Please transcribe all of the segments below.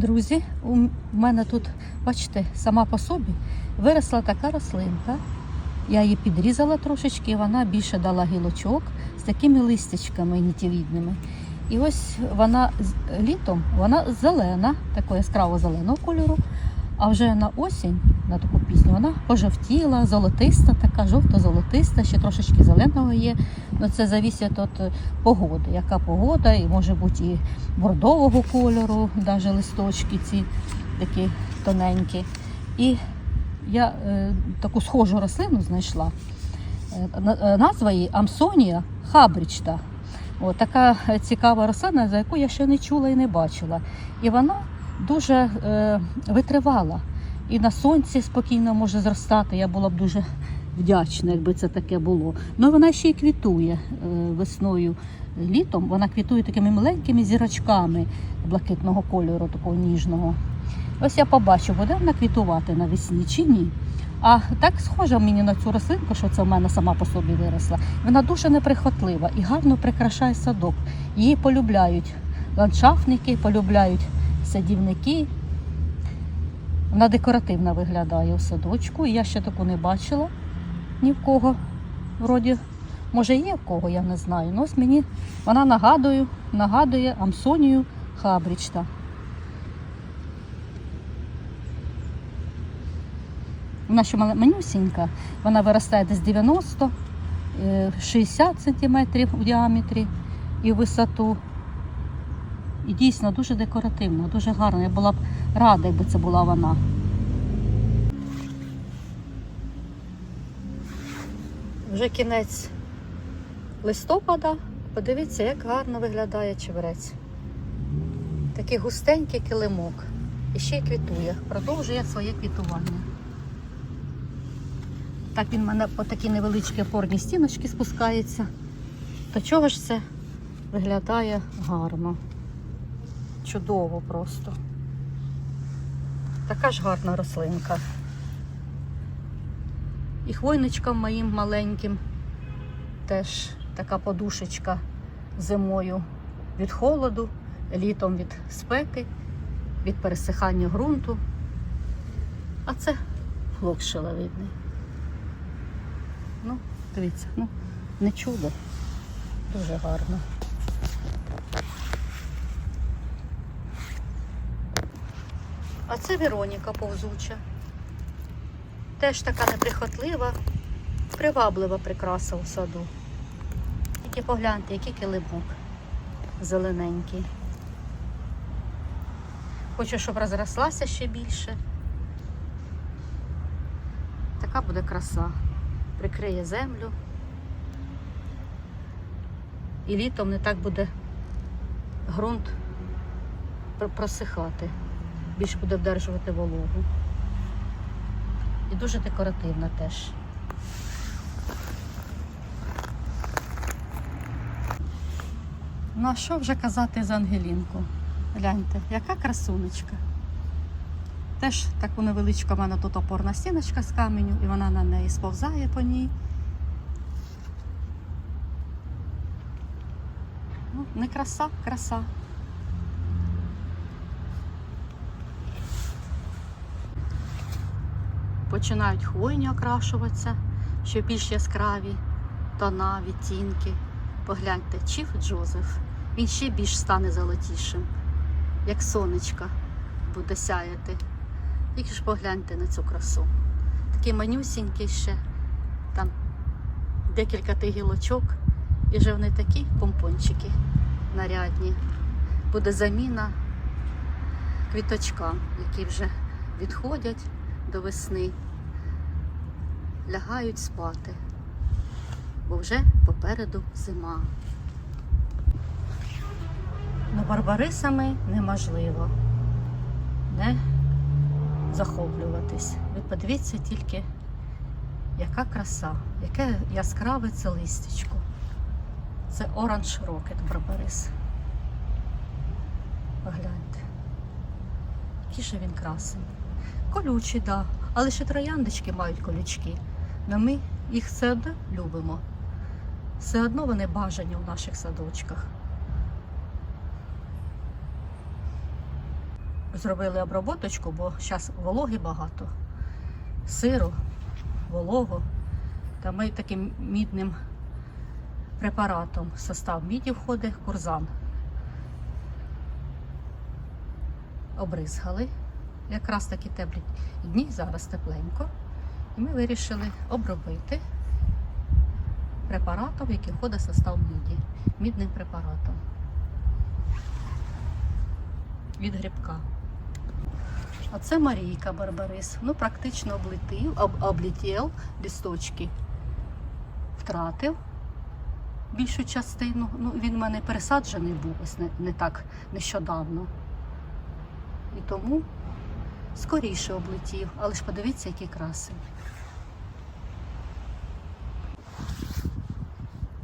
Друзі, у мене тут, бачите, сама по собі виросла така рослинка. Я її підрізала трошечки, вона більше дала гілочок з такими листячками нітєвідними. І ось вона літом вона зелена, такого яскраво зеленого кольору. А вже на осінь, на таку пісню, вона пожовтіла, золотиста, така жовто-золотиста, ще трошечки зеленого є. Ну це залежить від погоди. Яка погода, і може бути і бордового кольору, навіть листочки ці такі тоненькі. І я е, таку схожу рослину знайшла. Е, е, Назва її Амсонія хабрічта. О, така цікава рослина, за яку я ще не чула і не бачила. І вона дуже е, витривала. І на сонці спокійно може зростати. Я була б дуже вдячна, якби це таке було. Ну вона ще й квітує е, весною, літом. Вона квітує такими маленькими зірочками блакитного кольору, такого ніжного. Ось я побачу, буде вона квітувати навесні чи ні. А так схожа мені на цю рослинку, що це в мене сама по собі виросла. Вона дуже неприхотлива і гарно прикрашає садок. Її полюбляють ландшафтники, полюбляють садівники. Вона декоративно виглядає у садочку. Я ще таку не бачила ні в кого. Вроді, може, є в кого, я не знаю. Ну, ось мені вона нагадує, нагадує Амсонію Хабрічта. Вона ще манюсінька, вона виростає десь 90 е, 60 сантиметрів у діаметрі і в висоту. І дійсно дуже декоративна, дуже гарна. Я була б рада, якби це була вона. Вже кінець листопада. Подивіться, як гарно виглядає чебрець. Такий густенький килимок. І ще й квітує. Продовжує своє квітування. Так він в мене по такі невеличкі опорні стіночки спускається. То чого ж це виглядає гарно? Чудово просто. Така ж гарна рослинка. І хвойничкам моїм маленьким теж така подушечка зимою від холоду, літом від спеки, від пересихання ґрунту. А це флок шиловидний. Ну, дивіться, ну, не чудо. Дуже гарно. А це Вероніка повзуча. Теж така неприхотлива, приваблива прикраса у саду. Тільки погляньте, який килимок зелененький. Хочу, щоб розрослася ще більше. Така буде краса. Прикриє землю. І літом не так буде ґрунт просихати. Більше буде вдержувати вологу. І дуже декоративна теж. Ну а що вже казати за Ангелінку? Гляньте, яка красунечка. Теж таку невеличку в мене тут опорна стіночка з каменю, і вона на неї сповзає по ній. Ну, не краса, краса. Починають хвойні окрашуватися, що більш яскраві тона, відтінки. Погляньте, Чіф Джозеф. Він ще більш стане золотішим, як сонечка буде сяяти. Тільки ж погляньте на цю красу. Такий манюсінький ще, там декілька тих гілочок, і вже вони такі помпончики нарядні. Буде заміна квіточкам, які вже відходять до весни, лягають спати, бо вже попереду зима. Ну, барбарисами неможливо не захоплюватись. Ви подивіться тільки, яка краса, яке яскраве це листячко. Це оранж рокет барбарис. Погляньте. Який же він красивий. Колючий, так. Да. Але ще трояндочки мають колючки. Но ми їх все одно любимо. Все одно вони бажані в наших садочках. зробили оброботочку, бо зараз вологи багато. Сиру, волого. Та ми таким мідним препаратом в состав міді входить курзан. Обризгали. Якраз такі теплі дні, зараз тепленько. Ми вирішили обробити препаратом, який входить в состав міді, мідним препаратом від грибка. А це Марійка Барбарис. Ну, практично облетів, об, облетів лісточки, втратив більшу частину. Ну, він в мене пересаджений був ось не, не так нещодавно. І тому скоріше облетів. Але ж подивіться, які краси.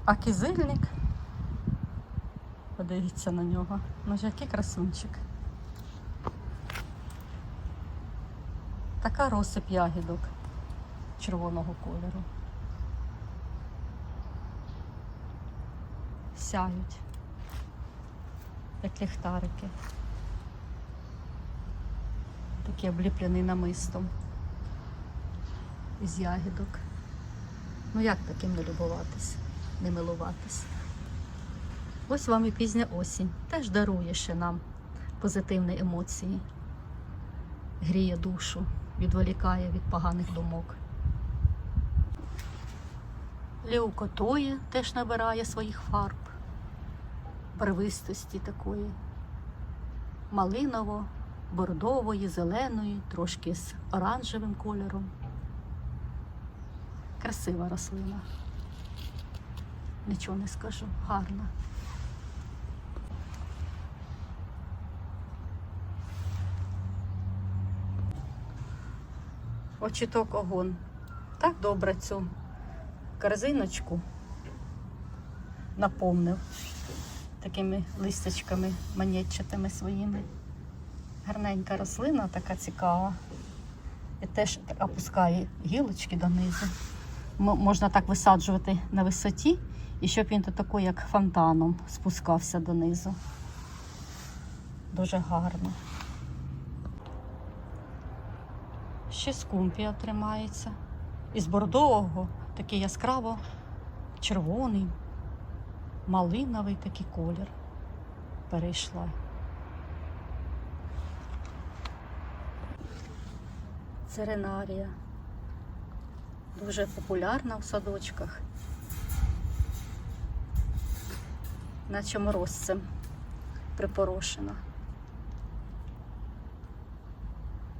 А кизильник. Подивіться на нього. Ну ж який красунчик. Така розсип ягідок червоного кольору. Сяють, як ліхтарики. Такі обліплені намистом із ягідок. Ну як таким не любуватись, не милуватись? Ось вам і пізня осінь. Теж дарує ще нам позитивні емоції, гріє душу, відволікає від поганих думок. Леукотоє теж набирає своїх фарб, барвистості такої, малиново, бордової, зеленої, трошки з оранжевим кольором. Красива рослина. Нічого не скажу, гарна. Очіток огон. Так добре цю корзиночку наповнив такими листячками манєтчатими своїми. Гарненька рослина, така цікава. І теж опускає гілочки донизу. Можна так висаджувати на висоті, і щоб він такий, як фонтаном, спускався донизу. Дуже гарно. Ще скумпія тримається. Із бордового такий яскраво червоний, малиновий такий колір перейшла. Церенарія. Дуже популярна в садочках. Наче морозцем припорошена.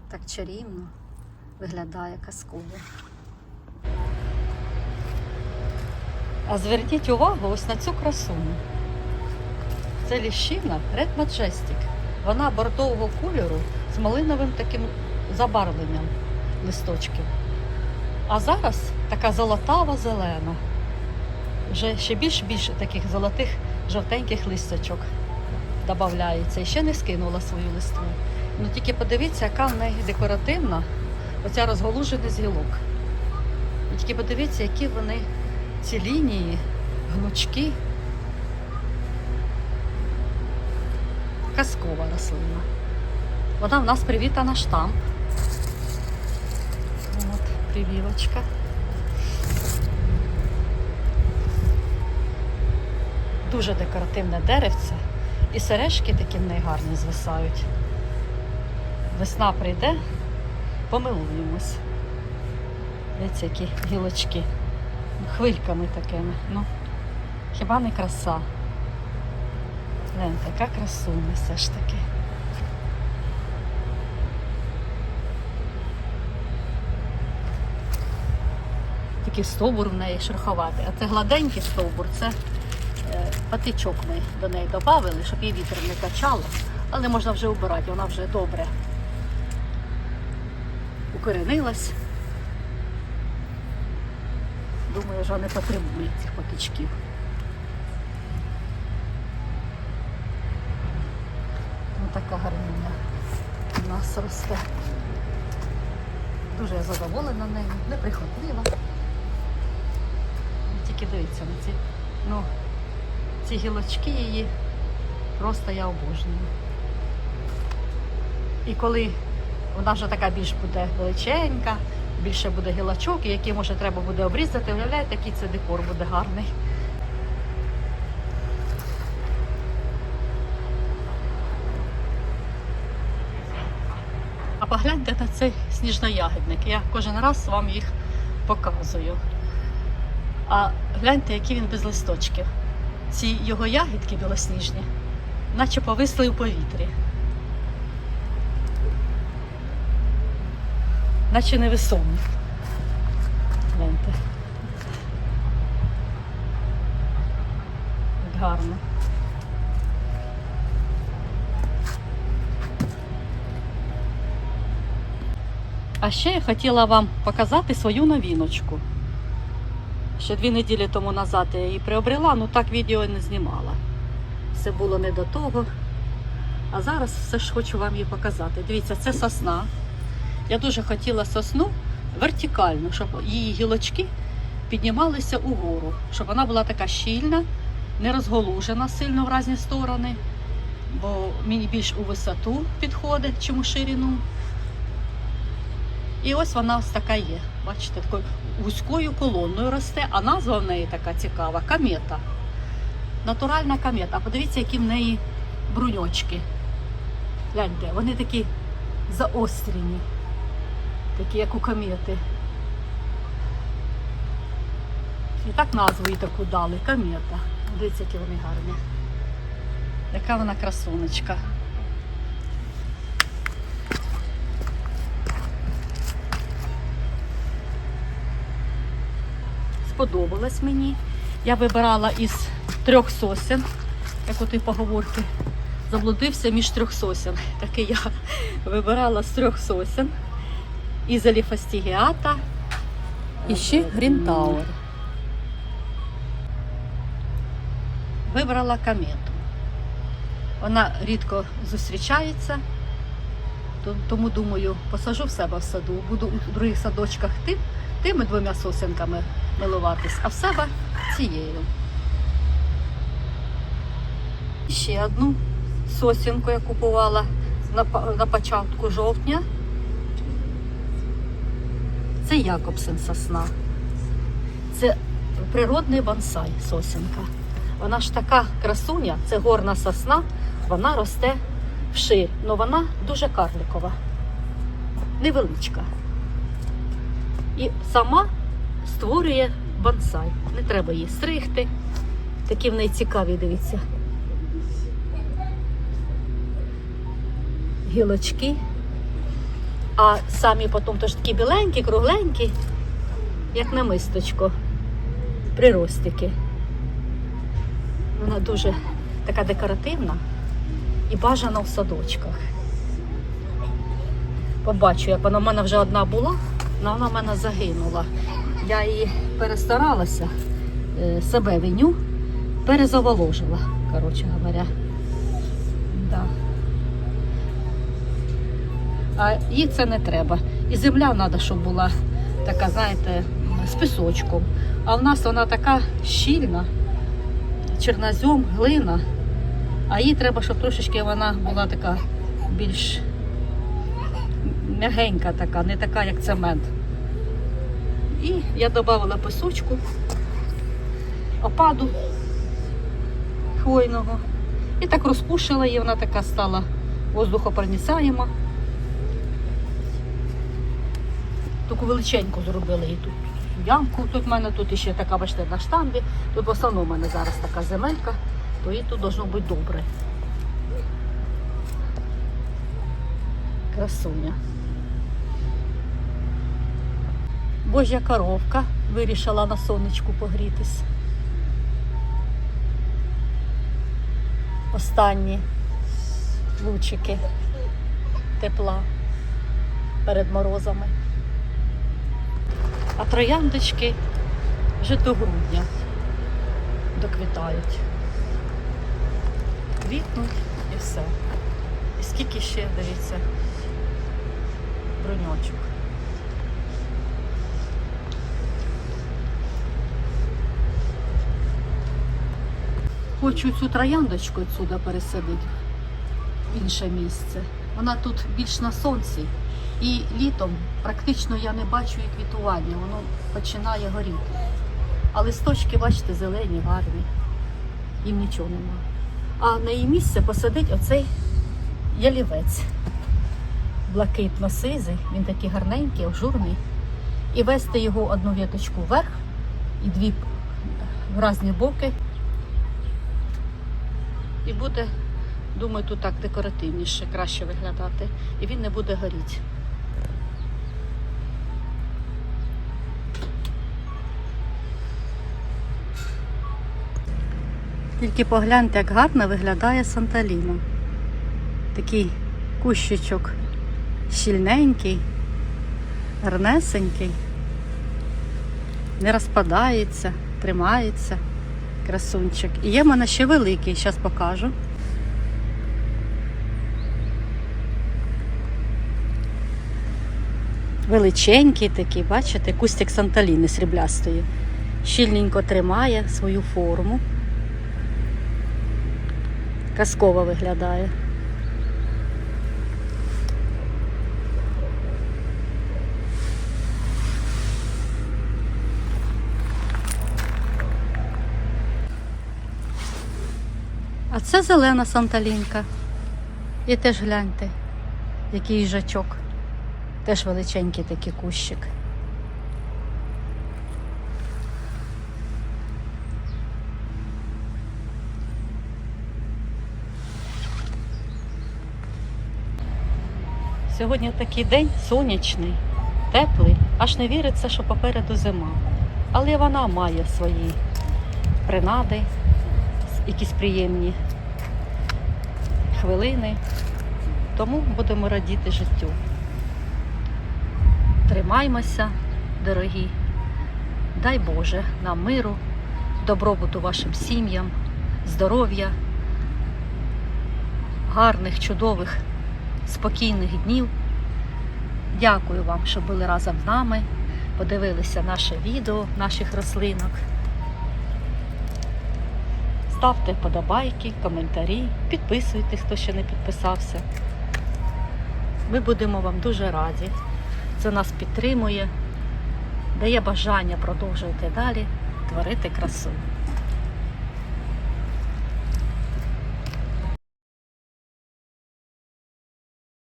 Так чарівно виглядає казково. А зверніть увагу ось на цю красуню. Це ліщина Red Majestic. Вона бордового кольору з малиновим таким забарвленням листочків. А зараз така золотава зелена. Вже ще більш більше таких золотих жовтеньких листочок додається. І ще не скинула свою листву. Ну тільки подивіться, яка в неї декоративна оця розголуженість гілок. І тільки подивіться, які вони ці лінії, гнучки. Казкова рослина. Вона в нас привітана штамп. От, привівочка. Дуже декоративне деревце. І сережки такі в неї звисають. Весна прийде, помилуємось. Дивіться, які гілочки. Хвильками такими. Ну, хіба не краса? Гляньте, яка красуня все ж таки. Такий стовбур в неї шероховатий. А це гладенький стовбур, це е, патичок ми до неї додали, щоб її вітер не качало. Але можна вже убирати, вона вже добре укоренилась. Думаю, що не потребує цих патичків. Ну така гарнюня у нас росте. Дуже я задоволена нею, неприхотлива. Тільки на ці, ну, ці гілочки її просто я обожнюю. І коли вона вже така більш буде величенька, більше буде гілочок, які може треба буде обрізати, уявляєте, який це декор буде гарний. А погляньте на цей сніжноягідник. Я кожен раз вам їх показую. А гляньте, який він без листочків. Ці його ягідки білосніжні, наче повисли у повітрі. Наче невесомі. Гляньте. Як гарно. А ще я хотіла вам показати свою новіночку. Ще дві неділі тому назад я її приобрела, ну так відео не знімала. Все було не до того. А зараз все ж хочу вам її показати. Дивіться, це сосна. Я дуже хотіла сосну вертикальну, щоб її гілочки піднімалися угору, щоб вона була така щільна, не розголужена сильно в різні сторони, бо мені більш у висоту підходить, чим у ширину. І ось вона ось така є. Бачите, такою вузькою колоною росте, а назва в неї така цікава камета. Натуральна камета. Подивіться, які в неї бруньочки. Гляньте, вони такі заострені, такі, як у комети. І так назву їй таку дали камета. Дивіться, які вони гарні. Яка вона красунечка. Сподобалась мені. Я вибирала із трьох сосен, як от і поговорки. Заблудився між трьох сосен. Так і я вибирала з трьох сосен. Ізолі фастігіата і ще Грінтауер. Вибрала камету. Вона рідко зустрічається, тому думаю, посажу в себе в саду, буду у других садочках тим, тими двома сосенками милуватись, а в себе цією. Ще одну сосінку я купувала на, початку жовтня. Це Якобсен сосна. Це природний бонсай сосінка. Вона ж така красуня, це горна сосна, вона росте вширь, але вона дуже карликова, невеличка. І сама створює бонсай. Не треба її стригти. Такі в неї цікаві, дивіться. Гілочки. А самі потім теж такі біленькі, кругленькі, як намисточко. Приростики. Вона дуже така декоративна і бажана в садочках. Побачу, як вона в мене вже одна була, але вона в мене загинула. Я її перестаралася, е, себе виню, перезаволожила, коротше говоря. Да. А їй це не треба. І земля треба, щоб була така, знаєте, з пісочком. А в нас вона така щільна, чорнозем, глина. А їй треба, щоб трошечки вона була така більш м'ягенька така, не така, як цемент. І я додавала пісочку, опаду хвойного. І так розпушила її, вона така стала воздухопроницаєма. Таку величеньку зробили її тут. Ямку тут в мене, тут ще така, бачите, на штамбі. Тут в основному в мене зараз така земелька, то їй тут должно бути добре. Красуня. Божя коровка вирішила на сонечку погрітись. Останні лучики тепла перед морозами. А трояндочки вже до грудня доквітають. Квітнуть і все. І скільки ще, дивіться, броньочок. Хочу цю трояндочку відсюди пересадити в інше місце. Вона тут більш на сонці. І літом практично я не бачу її квітування, воно починає горіти. А листочки, бачите, зелені, гарні. Їм нічого нема. А на її місце посадить оцей ялівець. Блакитно-сизий, він такий гарненький, ажурний. І вести його одну віточку вверх і дві в різні боки. І буде, думаю, тут так декоративніше, краще виглядати. І він не буде горіти. Тільки погляньте, як гарно виглядає Санталіна. Такий кущичок щільненький, гарнесенький, не розпадається, тримається, красунчик. І є в мене ще великий, зараз покажу. Величенький такий, бачите, кустик Санталіни сріблястої. Щільненько тримає свою форму. Казково виглядає. А це зелена санталінка. І теж гляньте, який їжачок. Теж величенький такий кущик. Сьогодні такий день сонячний, теплий, аж не віриться, що попереду зима. Але вона має свої принади, якісь приємні хвилини. Тому будемо радіти життю. Тримаймося, дорогі. Дай Боже нам миру, добробуту вашим сім'ям, здоров'я, гарних, чудових, спокійних днів. Дякую вам, що були разом з нами, подивилися наше відео наших рослинок. Ставте вподобайки, коментарі, підписуйтесь, хто ще не підписався. Ми будемо вам дуже раді. Це нас підтримує, дає бажання продовжувати далі творити красу.